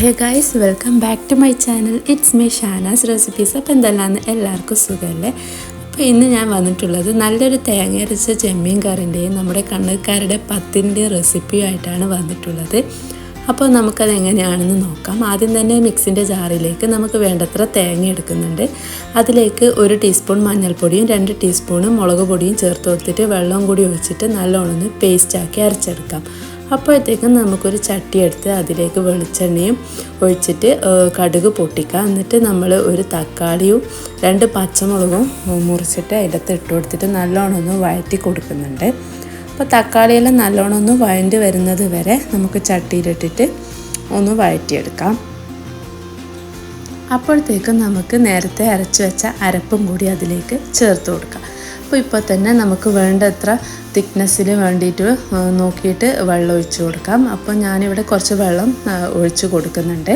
Hey guys welcome back to my channel it's me Shanaz recipes അപ്പോൾ എന്തെല്ലാം എല്ലാവർക്കും സുഖമല്ലേ? അപ്പോൾ ഇന്ന് ഞാൻ വന്നിട്ടുള്ളത് നല്ലൊരു തേങ്ങ അരച്ച ചെമ്മീൻ കറിന്റെയും നമ്മുടെ കണ്ണൂർക്കാരുടെ പത്തിന്റെയും റെസിപ്പിയുമായിട്ടാണ് വന്നിട്ടുള്ളത്. അപ്പോൾ നമുക്കത് എങ്ങനെയാണെന്ന് നോക്കാം. ആദ്യം തന്നെ മിക്സിന്റെ ജാറിലേക്ക് നമുക്ക് വേണ്ടത്ര തേങ്ങ എടുക്കുന്നുണ്ട്. അതിലേക്ക് ഒരു ടീസ്പൂൺ മഞ്ഞൾപ്പൊടിയും രണ്ട് ടീസ്പൂണും മുളക് പൊടിയും ചേർത്ത് കൊടുത്തിട്ട് വെള്ളം കൂടി ഒഴിച്ചിട്ട് നല്ലോണം പേസ്റ്റാക്കി അരച്ചെടുക്കാം. അപ്പോഴത്തേക്കും നമുക്കൊരു ചട്ടി എടുത്ത് അതിലേക്ക് വെളിച്ചെണ്ണയും ഒഴിച്ചിട്ട് കടുക് പൊട്ടിക്കുക എന്നിട്ട് നമ്മൾ ഒരു തക്കാളിയും രണ്ട് പച്ചമുളകും മുറിച്ചിട്ട് അതിന്റെ ഇട്ട് കൊടുത്തിട്ട് നല്ലോണം ഒന്ന് വഴറ്റി കൊടുക്കുന്നുണ്ട്. അപ്പോൾ തക്കാളിയെല്ലാം നല്ലോണം ഒന്ന് വഴണ്ട് വരുന്നത് വരെ നമുക്ക് ചട്ടിയിലിട്ടിട്ട് ഒന്ന് വഴറ്റിയെടുക്കാം. അപ്പോഴത്തേക്കും നമുക്ക് നേരത്തെ അരച്ച് വെച്ച അരപ്പും കൂടി അതിലേക്ക് ചേർത്ത് കൊടുക്കാം. അപ്പോൾ ഇപ്പോൾ തന്നെ നമുക്ക് വേണ്ടത്ര തിക്നെസ്സിൽ വേണ്ടിയിട്ട് നോക്കിയിട്ട് വെള്ളം ഒഴിച്ച് കൊടുക്കാം. അപ്പോൾ ഞാനിവിടെ കുറച്ച് വെള്ളം ഒഴിച്ച് കൊടുക്കുന്നുണ്ട്.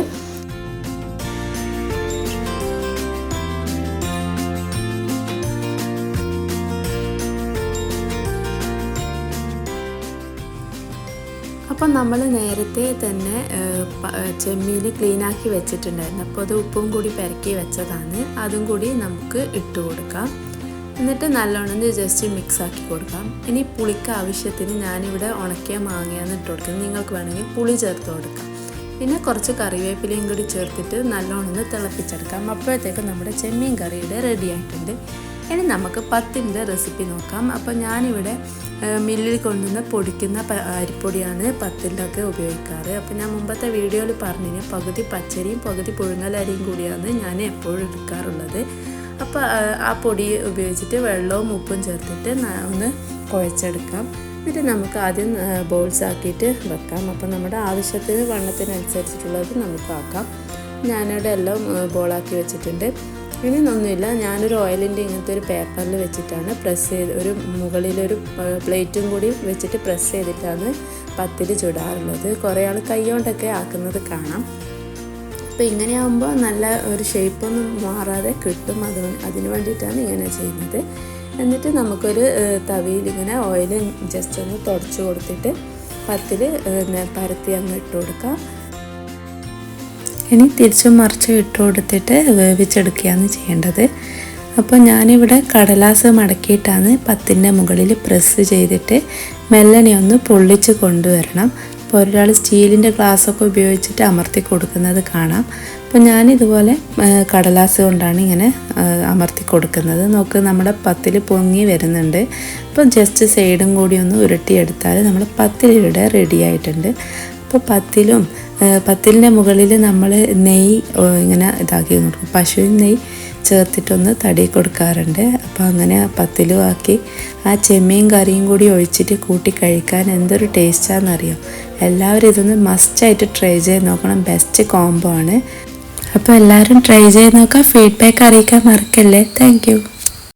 അപ്പം നമ്മൾ നേരത്തെ തന്നെ ചെമ്മീൻ ക്ലീനാക്കി വെച്ചിട്ടുണ്ടായിരുന്നു. അപ്പോൾ അത് ഉപ്പും കൂടി പെരക്കി വെച്ചതാണ്. അതും കൂടി നമുക്ക് ഇട്ട് കൊടുക്കാം. എന്നിട്ട് നല്ലോണം ജസ്റ്റ് മിക്സ് ആക്കി കൊടുക്കാം. ഇനി പുളിക്ക് ആവശ്യത്തിന് ഞാനിവിടെ ഉണക്കിയ മാങ്ങയാണ് ഇട്ട് കൊടുക്കുന്നത്. നിങ്ങൾക്ക് വേണമെങ്കിൽ പുളി ചേർത്ത് കൊടുക്കാം. പിന്നെ കുറച്ച് കറിവേപ്പിലയും കൂടി ചേർത്തിട്ട് നല്ലോണം തിളപ്പിച്ചെടുക്കാം. അപ്പോഴത്തേക്ക് നമ്മുടെ ചെമ്മീൻ കറിയുടെ റെഡി ആയിട്ടുണ്ട്. ഇനി നമുക്ക് പത്തിന്റെ റെസിപ്പി നോക്കാം. അപ്പോൾ ഞാനിവിടെ മില്ലിൽ കൊണ്ടുവന്ന് പൊടിക്കുന്ന അരിപ്പൊടിയാണ് പത്തിന്റെ ഒക്കെ ഉപയോഗിക്കാറ്. അപ്പോൾ ഞാൻ മുമ്പത്തെ വീഡിയോയിൽ പറഞ്ഞു പകുതി പച്ചരിയും പകുതി പുഴുങ്ങലരിയും കൂടിയാണ് ഞാൻ എപ്പോഴും എടുക്കാറുള്ളത്. അപ്പോൾ ആ പൊടി ഉപയോഗിച്ചിട്ട് വെള്ളവും ഉപ്പും ചേർത്തിട്ട് ഒന്ന് കുഴച്ചെടുക്കാം. എന്നിട്ട് നമുക്ക് ആദ്യം ബോൾസ് ആക്കിയിട്ട് വെക്കാം. അപ്പോൾ നമ്മുടെ ആവശ്യത്തിന് വണ്ണത്തിനനുസരിച്ചിട്ടുള്ളത് നമുക്ക് ആക്കാം. ഞാനിവിടെ എല്ലാം ബോളാക്കി വെച്ചിട്ടുണ്ട്. ഇനി ഒന്നുമില്ല. ഞാനൊരു ഓയിലിന്റെ ഇങ്ങനത്തെ ഒരു പേപ്പറിൽ വെച്ചിട്ടാണ് പ്രസ് ചെയ്ത് ഒരു മുകളിലൊരു പ്ലേറ്റും കൂടി വെച്ചിട്ട് പ്രസ് ചെയ്തിട്ടാണ് പത്തിരി ചുടാറുള്ളത്. കുറേ ആൾ കൈകൊണ്ടൊക്കെ ആക്കുന്നത് കാണാം. അപ്പോൾ ഇങ്ങനെയാകുമ്പോൾ നല്ല ഒരു ഷേപ്പൊന്നും മാറാതെ കിട്ടും അത് അതിന് വേണ്ടിയിട്ടാണ് ഇങ്ങനെ ചെയ്യുന്നത്. എന്നിട്ട് നമുക്കൊരു തവിയിൽ ഇങ്ങനെ ഓയിൽ ജസ്റ്റ് ഒന്ന് തുടച്ച് കൊടുത്തിട്ട് പത്തിൽ പരത്തി അങ്ങ് ഇട്ട് കൊടുക്കാം. ഇനി തിരിച്ചും മറിച്ചും ഇട്ട് കൊടുത്തിട്ട് വേവിച്ചെടുക്കുകയാണ് ചെയ്യേണ്ടത്. അപ്പോൾ ഞാനിവിടെ കടലാസ് മടക്കിയിട്ടാണ് പത്തിന്റെ മുകളിൽ പ്രസ് ചെയ്തിട്ട് മെല്ലനെ ഒന്ന് പൊള്ളിച്ച് കൊണ്ടുവരണം. അപ്പോൾ ഒരാൾ സ്റ്റീലിന്റെ ഗ്ലാസ്സൊക്കെ ഉപയോഗിച്ചിട്ട് അമർത്തി കൊടുക്കുന്നത് കാണാം. അപ്പോൾ ഞാനിതുപോലെ കടലാസ് കൊണ്ടാണ് ഇങ്ങനെ അമർത്തി കൊടുക്കുന്നത്. നോക്ക് നമ്മുടെ പത്തിൽ പൊങ്ങി വരുന്നുണ്ട്. അപ്പോൾ ജസ്റ്റ് സൈഡും കൂടി ഒന്ന് ഉരുട്ടിയെടുത്താൽ നമ്മൾ പത്തിലിവിടെ റെഡി ആയിട്ടുണ്ട്. അപ്പോൾ പത്തിലും പത്തിലിന്റെ മുകളിൽ നമ്മൾ നെയ്യ് ഇങ്ങനെ ഇതാക്കി കൊടുക്കും പശുവിൻ നെയ്യ് ചേർത്തിട്ടൊന്ന് തടി കൊടുക്കാറുണ്ട്. അപ്പോൾ അങ്ങനെ പത്തിലും ആക്കി ആ ചെമ്മീൻ കറിയും കൂടി ഒഴിച്ചിട്ട് കൂട്ടി കഴിക്കാൻ എന്തൊരു ടേസ്റ്റാണെന്നറിയോ എല്ലാവരും ഇതൊന്ന് മസ്റ്റായിട്ട് ട്രൈ ചെയ്ത് നോക്കണം. ബെസ്റ്റ് കോംബോ ആണ്. അപ്പോൾ എല്ലാവരും ട്രൈ ചെയ്ത് നോക്കാം ഫീഡ്ബാക്ക് അറിയിക്കാൻ മറക്കല്ലേ. താങ്ക്